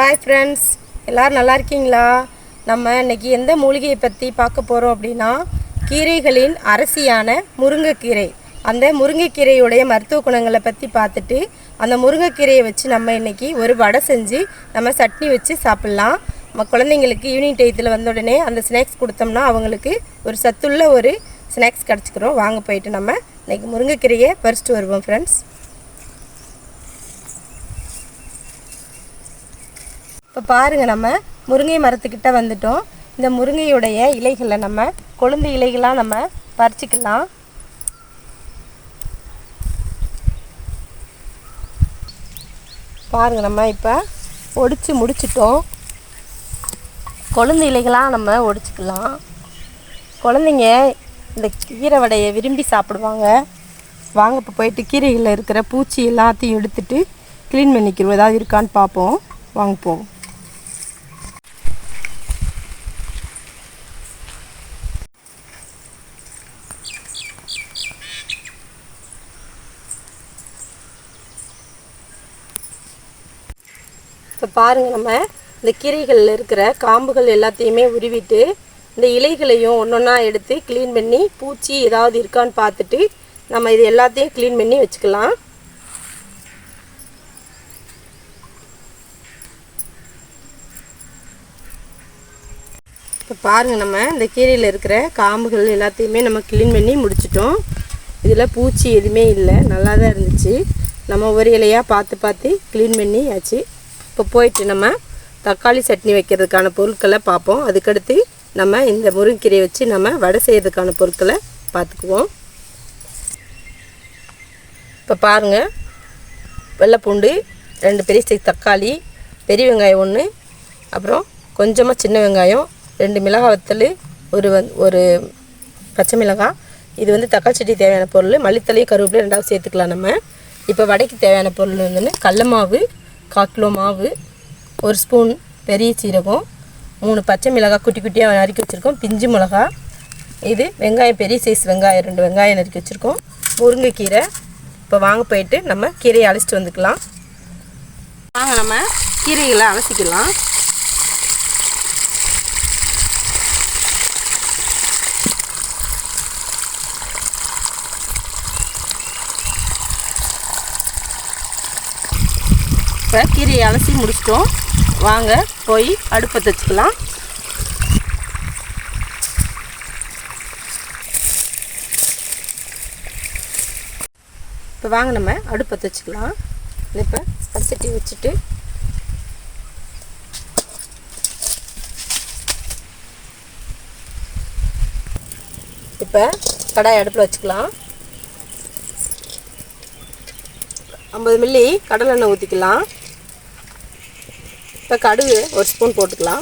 Hi friends எல்லோரும் நல்லா இருக்கீங்களா? நம்ம இன்றைக்கி எந்த மூலிகையை பற்றி பார்க்க போகிறோம் அப்படின்னா கீரைகளின் அரசியான முருங்கைக்கீரை. அந்த முருங்கைக்கீரையுடைய மருத்துவ குணங்களை பற்றி பார்த்துட்டு அந்த முருங்கைக்கீரையை வச்சு நம்ம இன்றைக்கி ஒரு வடை செஞ்சு நம்ம சட்னி வச்சு சாப்பிட்லாம். நம்ம குழந்தைங்களுக்கு ஈவினிங் டயத்தில் வந்த உடனே அந்த ஸ்நாக்ஸ் கொடுத்தோம்னா அவங்களுக்கு ஒரு சத்துள்ள ஒரு ஸ்நாக்ஸ் கிடச்சிக்கிறோம். வாங்க போயிட்டு நம்ம இன்றைக்கி முருங்கைக்கீரையை பறிச்சிட்டு வருவோம் ஃப்ரெண்ட்ஸ் இப்போ பாருங்கள் நம்ம முருங்கை மரத்துக்கிட்ட வந்துட்டோம். இந்த முருங்கையுடைய இலைகளை நம்ம கொழுந்து இலைகளாக நம்ம பறிச்சிக்கலாம். பாருங்கள் நம்ம இப்போ ஒடிச்சு முடிச்சிட்டோம். கொழுந்து இலைகளாக நம்ம ஒடிச்சிக்கலாம். குழந்தைங்க இந்த கீரை வடையை விரும்பி சாப்பிடுவாங்க. வாங்க இப்போ போயிட்டு கீரைகளில் இருக்கிற பூச்சி எல்லாத்தையும் எடுத்துட்டு க்ளீன் பண்ணிக்கிறோம். ஏதாவது இருக்கான்னு பார்ப்போம் வாங்க போவோம். பாருங்கள் நம்ம இந்த கீரைகளில் இருக்கிற காம்புகள் எல்லாத்தையுமே உருவிட்டு இந்த இலைகளையும் ஒன்றொன்றா எடுத்து க்ளீன் பண்ணி பூச்சி ஏதாவது இருக்கான்னு பார்த்துட்டு நம்ம இது எல்லாத்தையும் க்ளீன் பண்ணி வச்சுக்கலாம். இப்போ பாருங்கள் நம்ம இந்த கீரையில் இருக்கிற காம்புகள் எல்லாத்தையுமே நம்ம க்ளீன் பண்ணி முடிச்சிட்டோம். இதில் பூச்சி எதுவுமே இல்லை நல்லா தான் இருந்துச்சு. நம்ம ஒரு இலையாக பார்த்து பார்த்து க்ளீன் பண்ணியாச்சு. இப்போ போயிட்டு நம்ம தக்காளி சட்னி வைக்கிறதுக்கான பொருட்களை பார்ப்போம். அதுக்கடுத்து நம்ம இந்த முருங்கைக்கீரையை வச்சு நம்ம வடை செய்கிறதுக்கான பொருட்களை பார்த்துக்குவோம். இப்போ பாருங்கள் வெள்ளைப்பூண்டு ரெண்டு பெரிய சைஸ் தக்காளி பெரிய வெங்காயம் ஒன்று அப்புறம் கொஞ்சமாக சின்ன வெங்காயம் ரெண்டு மிளகாய் வத்தல் ஒரு வந் ஒரு பச்சை மிளகாய். இது வந்து தக்காளி செடி தேவையான பொருள். மல்லித்தலையும் கருவேப்பிலையும் ரெண்டாவது சேர்த்துக்கலாம் நம்ம. இப்போ வடைக்கு தேவையான பொருள் வந்து கடல மாவு கால் கிலோ மாவு ஒரு ஸ்பூன் பெரிய சீரகம் மூணு பச்சை மிளகாய் குட்டி குட்டியாக நறுக்கி வச்சுருக்கோம். பிஞ்சு மிளகா இது வெங்காயம் பெரிய சைஸ் வெங்காயம் ரெண்டு வெங்காயம் நறுக்கி வச்சுருக்கோம். முருங்கைக்கீரை இப்போ வாங்க போயிட்டு நம்ம கீரையை அழைச்சிட்டு வந்துக்கலாம். வாங்க நம்ம கீரைகளை அலசிக்கலாம். இப்போ கீரையை அலசி முடிச்சிட்டோம். வாங்க போய் அடுப்பை வச்சுக்கலாம் இப்போ வாங்க நம்ம அடுப்பை வச்சுக்கலாம் இப்போ பச்சட்டி வச்சுட்டு. இப்போ கடாய் அடுப்பில் வச்சுக்கலாம். ஐம்பது மில்லி கடலெண்ணெய் ஊற்றிக்கலாம். இப்போ கடுகு ஒரு ஸ்பூன் போட்டுக்கலாம்.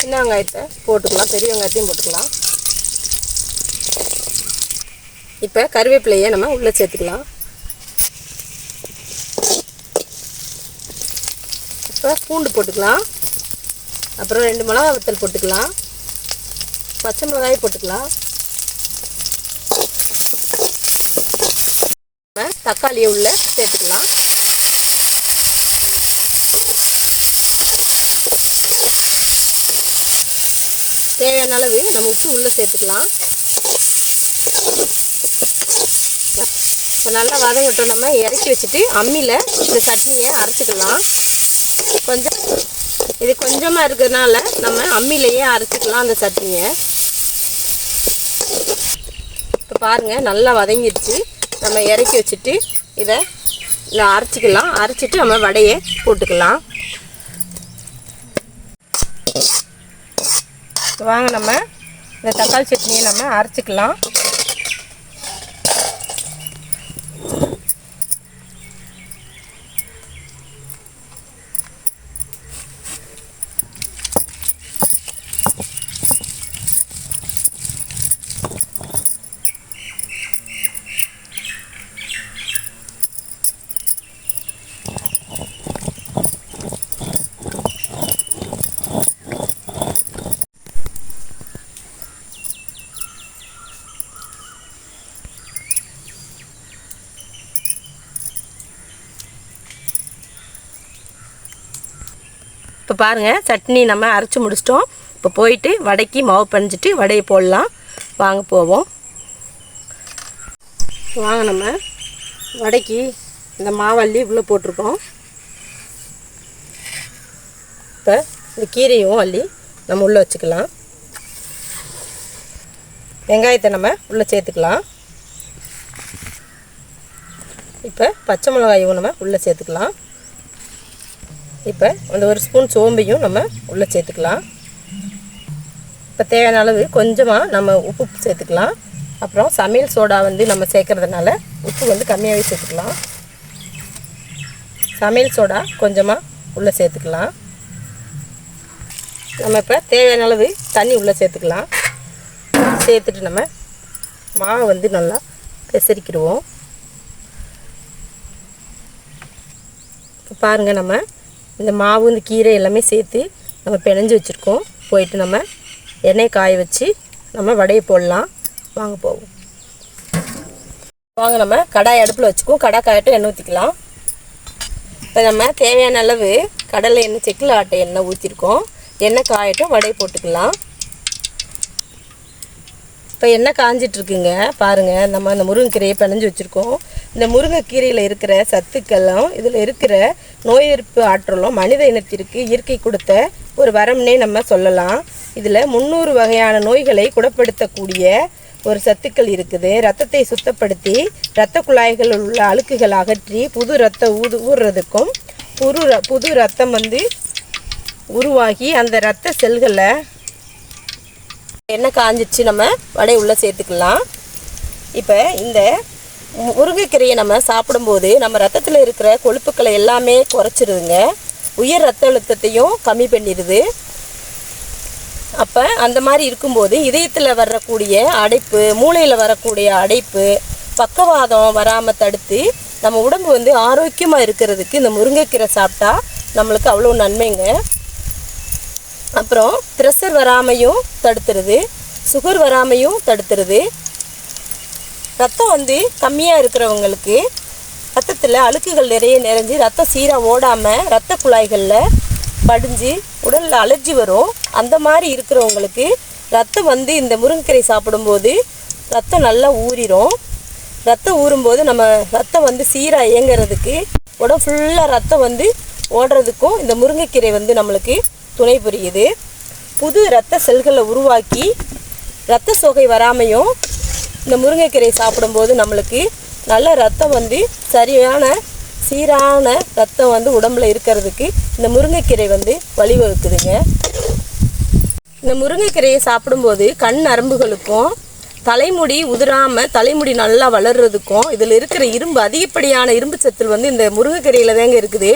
சின்ன வெங்காயத்தை போட்டுக்கலாம். பெரிய வெங்காயத்தையும் போட்டுக்கலாம். இப்போ கருவேப்பிலையை நம்ம உள்ளே சேர்த்துக்கலாம். இப்போ பூண்டு போட்டுக்கலாம். அப்புறம் ரெண்டு மிளகா வத்தல் போட்டுக்கலாம். பச்சை மிளகாய் போட்டுக்கலாம். நம்ம தக்காளியை உள்ள சேர்த்துக்கலாம். தேவையான அளவு நம்ம உப்பு உள்ளே சேர்த்துக்கலாம். இப்போ நல்லா வதங்கட்டும் நம்ம இறக்கி வச்சுட்டு அம்மியில் இந்த சட்னியை அரைச்சிக்கலாம். கொஞ்சம் இது கொஞ்சமாக இருக்கிறதுனால நம்ம அம்மியிலையே அரைச்சிக்கலாம் அந்த சட்னியை. இப்போ பாருங்கள் நல்லா வதங்கிடுச்சு. நம்ம இறக்கி வச்சுட்டு இதை இல்லை அரைச்சிக்கலாம். அரைச்சிட்டு நம்ம வடையை போட்டுக்கலாம். வாங்க நம்ம இந்த தக்காளி சட்னியை நம்ம அரைச்சிக்கலாம். இப்போ பாருங்கள் சட்னி நம்ம அரைச்சி முடிச்சிட்டோம். இப்போ போயிட்டு வடைக்கு மாவு பணிஞ்சிட்டு வடையை போடலாம். வாங்க போவோம். வாங்க நம்ம வடைக்கு இந்த மாவள்ளி உள்ளே போட்டிருக்கோம். இப்போ இந்த கீரையும் அள்ளி நம்ம உள்ளே வச்சுக்கலாம். வெங்காயத்தை நம்ம உள்ளே சேர்த்துக்கலாம். இப்போ பச்சை மிளகாயும் நம்ம உள்ளே சேர்த்துக்கலாம். இப்போ அந்த ஒரு ஸ்பூன் சோம்பையும் நம்ம உள்ளே சேர்த்துக்கலாம். இப்போ தேவையான அளவு கொஞ்சமாக நம்ம உப்பு சேர்த்துக்கலாம். அப்புறம் சமையல் சோடா வந்து நம்ம சேர்க்குறதுனால உப்பு வந்து கம்மியாகவே சேர்த்துக்கலாம். சமையல் சோடா கொஞ்சமாக உள்ளே சேர்த்துக்கலாம். நம்ம இப்போ தேவையான அளவு தண்ணி உள்ளே சேர்த்துக்கலாம். சேர்த்துட்டு நம்ம மாவை வந்து நல்லா பெசரிக்கிடுவோம். இப்போ பாருங்கள் நம்ம இந்த மாவு இந்த கீரை எல்லாமே சேர்த்து நம்ம பிணைஞ்சு வச்சுருக்கோம். போயிட்டு நம்ம எண்ணெய் காய வச்சு நம்ம வடையை போடலாம். வாங்க போவோம். வாங்க நம்ம கடாய் அடுப்பில் வச்சுக்குவோம். கடாய் காயட்டும் எண்ணெய் ஊற்றிக்கலாம் இப்போ நம்ம தேவையான அளவு கடலை எண்ணெய் செக்கில் ஆட்டை எண்ணெய் ஊற்றிருக்கோம் எண்ணெய் காயட்டும் வடையை போட்டுக்கலாம். இப்போ எண்ணெய் காஞ்சிட்ருக்குங்க பாருங்கள் நம்ம அந்த முருங்கைக்கீரையை பிணைஞ்சு வச்சுருக்கோம். இந்த முருங்கைக்கீரையில் இருக்கிற சத்துக்களும் இதில் இருக்கிற நோய் எதிர்ப்பு ஆற்றலும் மனித இனத்திற்கு இயற்கை கொடுத்த ஒரு வரம்னே நம்ம சொல்லலாம். இதில் முந்நூறு வகையான நோய்களை குணப்படுத்தக்கூடிய ஒரு சத்துக்கள் இருக்குது. ரத்தத்தை சுத்தப்படுத்தி இரத்த குழாய்களில் உள்ள அழுக்குகள் அகற்றி புது ரத்த ஊது ஊறுறதுக்கும் புது ர- புது ரத்தம் வந்து உருவாகி அந்த இரத்த செல்களை எண்ணெய் காஞ்சிச்சு நம்ம வடை உள்ளே சேர்த்துக்கலாம். இப்போ இந்த முருங்கைக்கீரையை நம்ம சாப்பிடும்போது நம்ம ரத்தத்தில் இருக்கிற கொழுப்புக்களை எல்லாமே குறைச்சிருதுங்க. உயர் ரத்த அழுத்தத்தையும் கம்மி பண்ணிடுது அப்போ அந்த மாதிரி இருக்கும்போது இதயத்தில் வரக்கூடிய அடைப்பு மூளையில் வரக்கூடிய அடைப்பு பக்கவாதம் வராமல் தடுத்து நம்ம உடம்பு வந்து ஆரோக்கியமாக இருக்கிறதுக்கு இந்த முருங்கைக்கீரை சாப்பிட்டா நம்மளுக்கு அவ்வளோ நன்மைங்க. அப்புறம் ப்ரெஷர் வராமையும் தடுத்துருது. சுகர் வராமையும் தடுத்துருது. ரத்தம் வந்து கம்மியாக இருக்கிறவங்களுக்கு ரத்தத்தில் அழுக்குகள் நிறைய நிறைஞ்சு ரத்தம் சீராக ஓடாமல் ரத்த குழாய்களில் படிஞ்சு உடலில் அலர்ஜி வரும். அந்த மாதிரி இருக்கிறவங்களுக்கு ரத்தம் வந்து இந்த முருங்கைக்கீரை சாப்பிடும்போது ரத்தம் நல்லா ஊறிடும் ரத்தம் ஊறும்போது நம்ம ரத்தம் வந்து சீராக இயங்குறதுக்கு உடம்பு ஃபுல்லாக ரத்தம் வந்து ஓடுறதுக்கும் இந்த முருங்கைக்கீரை வந்து நம்மளுக்கு துணை புரியுது. புது ரத்த செல்களை உருவாக்கி ரத்த சோகை வராமையும் இந்த முருங்கைக்கீரை சாப்பிடும்போது நம்மளுக்கு நல்ல ரத்தம் வந்து சரியான சீரான ரத்தம் வந்து உடம்புல இருக்கிறதுக்கு இந்த முருங்கைக்கீரை வந்து வழிவகுக்குதுங்க. இந்த முருங்கைக்கீரையை சாப்பிடும்போது கண் நரம்புகளுக்கும் தலைமுடி உதிராமல் தலைமுடி நல்லா வளர்றதுக்கும் இதில் இருக்கிற இரும்பு அதிகப்படியான இரும்பு சத்தில் வந்து இந்த முருங்கைக்கீரையில் தாங்க இருக்குது.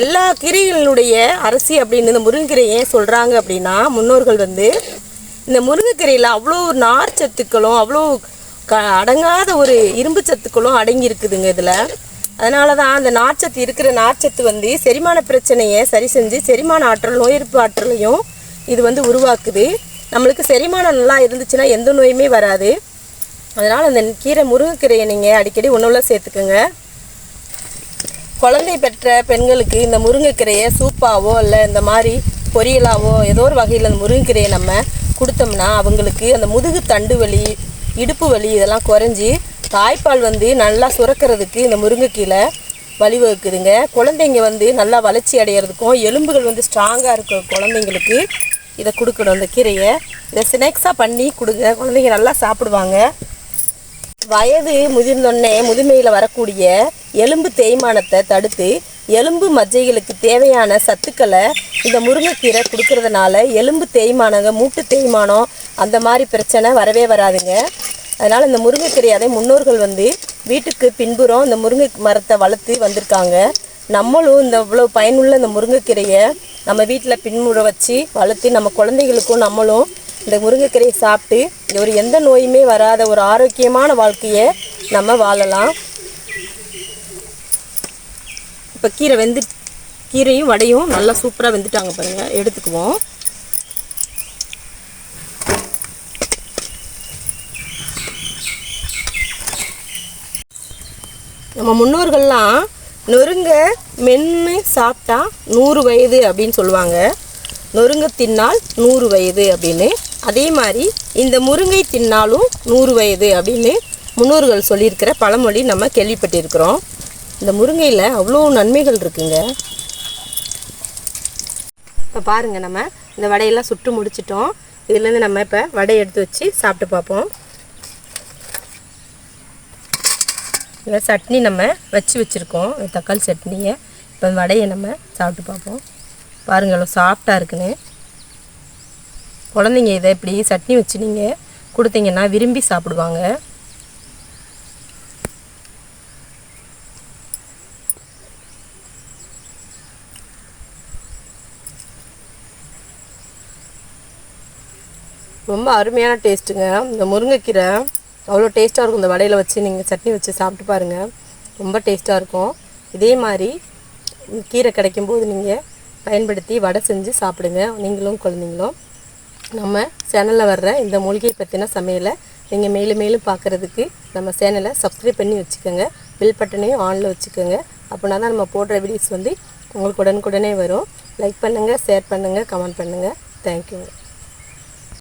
எல்லா கீரைகளுடைய அரிசி அப்படின்னு இந்த முருங்கைக்கீரை ஏன் சொல்கிறாங்க அப்படின்னா முன்னோர்கள் வந்து இந்த முருங்கைக்கீரையில் அவ்வளோ நார் சத்துக்களும் அவ்வளோ க அடங்காத ஒரு இரும்பு சத்துக்களும் அடங்கி இருக்குதுங்க இதில். அதனால தான் அந்த நார்ச்சத்து இருக்கிற நார்ச்சத்து வந்து செரிமான பிரச்சனையை சரி செஞ்சு செரிமான ஆற்றல் நோய் ஆற்றலையும் இது வந்து உருவாக்குது. நம்மளுக்கு செரிமானம் நல்லா இருந்துச்சுன்னா எந்த நோயுமே வராது. அதனால் அந்த கீரை முருங்கைக்கீரையை நீங்கள் அடிக்கடி உணவில் சேர்த்துக்குங்க. குழந்தை பெற்ற பெண்களுக்கு இந்த முருங்கைக்கீரையை சூப்பாவோ இல்லை இந்த மாதிரி பொரியலாவோ ஏதோ ஒரு வகையில் அந்த முருங்கைக்கீரையை நம்ம கொடுத்தோம்னா அவங்களுக்கு அந்த முதுகு தண்டு வலி இடுப்பு வலி இதெல்லாம் குறைஞ்சி தாய்ப்பால் வந்து நல்லா சுரக்கிறதுக்கு இந்த முருங்கைக்கீரை வழிவகுக்குதுங்க. குழந்தைங்க வந்து நல்லா வளர்ச்சி அடையிறதுக்கும் எலும்புகள் வந்து ஸ்ட்ராங்காக இருக்க குழந்தைங்களுக்கு இதை கொடுக்கணும் இந்த கீரையை. இதை ஸ்நாக்ஸாக பண்ணி கொடுங்க. குழந்தைங்க நல்லா சாப்பிடுவாங்க. வயது முதிர்ந்தோடனே முதுமையில் வரக்கூடிய எலும்பு தேய்மானத்தை தடுத்து எலும்பு மஜ்ஜைகளுக்கு தேவையான சத்துக்களை இந்த முருங்கைக்கீரை கொடுக்கறதுனால எலும்பு தேய்மானங்க மூட்டு தேய்மானம் அந்த மாதிரி பிரச்சனை வரவே வராதுங்க. அதனால் இந்த முருங்கைக்கீரையாலே முன்னோர்கள் வந்து வீட்டுக்கு பின்புறம் இந்த முருங்கை மரத்தை வளர்த்து வந்திருக்காங்க. நம்மளும் இந்த இவ்வளோ பயனுள்ள இந்த முருங்கைக்கீரையை நம்ம வீட்டில் பின்முற வச்சு வளர்த்து நம்ம குழந்தைகளுக்கும் நம்மளும் இந்த முருங்கைக்கீரையை சாப்பிட்டு ஒரு எந்த நோயுமே வராத ஒரு ஆரோக்கியமான வாழ்க்கையை நம்ம வாழலாம். இப்போ கீரை வெந்து கீரையும் வடையும் நல்லா சூப்பராக வெந்துட்டாங்க பாருங்கள் எடுத்துக்குவோம். நம்ம முன்னோர்கள்லாம் நொறுங்க மென்று சாப்பிட்டா நூறு வயது அப்படின்னு சொல்லுவாங்க. நொறுங்க தின்னால் நூறு வயது அப்படின்னு. அதே மாதிரி இந்த முருங்கை தின்னாலும் நூறு வயது அப்படின்னு முன்னோர்கள் சொல்லியிருக்கிற பழமொழி நம்ம கேள்விப்பட்டிருக்கிறோம். இந்த முருங்கையில் அவ்வளோ நன்மைகள் இருக்குங்க. இப்போ பாருங்கள் நம்ம இந்த வடையெல்லாம் சுட்டு முடிச்சிட்டோம். இதுலேருந்து நம்ம இப்போ வடை எடுத்து வச்சு சாப்பிட்டு பார்ப்போம். இந்த சட்னி நம்ம வச்சு வச்சுருக்கோம். தக்காளி சட்னியை. இப்போ வடையை நம்ம சாப்பிட்டு பார்ப்போம். பாருங்கள் எவ்வளோ சாஃப்டாக இருக்குன்னு. குழந்தைங்க இதை இப்படி சட்னி வச்சு நீங்கள் கொடுத்தீங்கன்னா விரும்பி சாப்பிடுவாங்க. ரொம்ப அருமையான டேஸ்ட்டுங்க இந்த முருங்கைக்கீரை அவ்வளோ டேஸ்ட்டாக இருக்கும். இந்த வடையில் வச்சு நீங்கள் சட்னி வச்சு சாப்பிட்டு பாருங்கள் ரொம்ப டேஸ்ட்டாக இருக்கும். இதே மாதிரி கீரை கிடைக்கும்போது நீங்கள் பயன்படுத்தி வடை செஞ்சு சாப்பிடுங்க. நீங்களும் குழந்தைங்களும். நம்ம சேனலில் வர்ற இந்த மூலிகை பற்றின சமையலை நீங்கள் மேலும் மேலும் பார்க்குறதுக்கு நம்ம சேனலை சப்ஸ்கிரைப் பண்ணி வச்சுக்கோங்க. பில் பட்டனையும் ஆனில் வச்சுக்கோங்க. அப்படின்னா தான் நம்ம போடுற வீடியோஸ் வந்து உங்களுக்கு உடனுக்குடனே வரும். லைக் பண்ணுங்கள் ஷேர் பண்ணுங்கள் கமெண்ட் பண்ணுங்கள் தேங்க்யூங்க